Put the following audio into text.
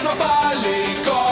sa palikod.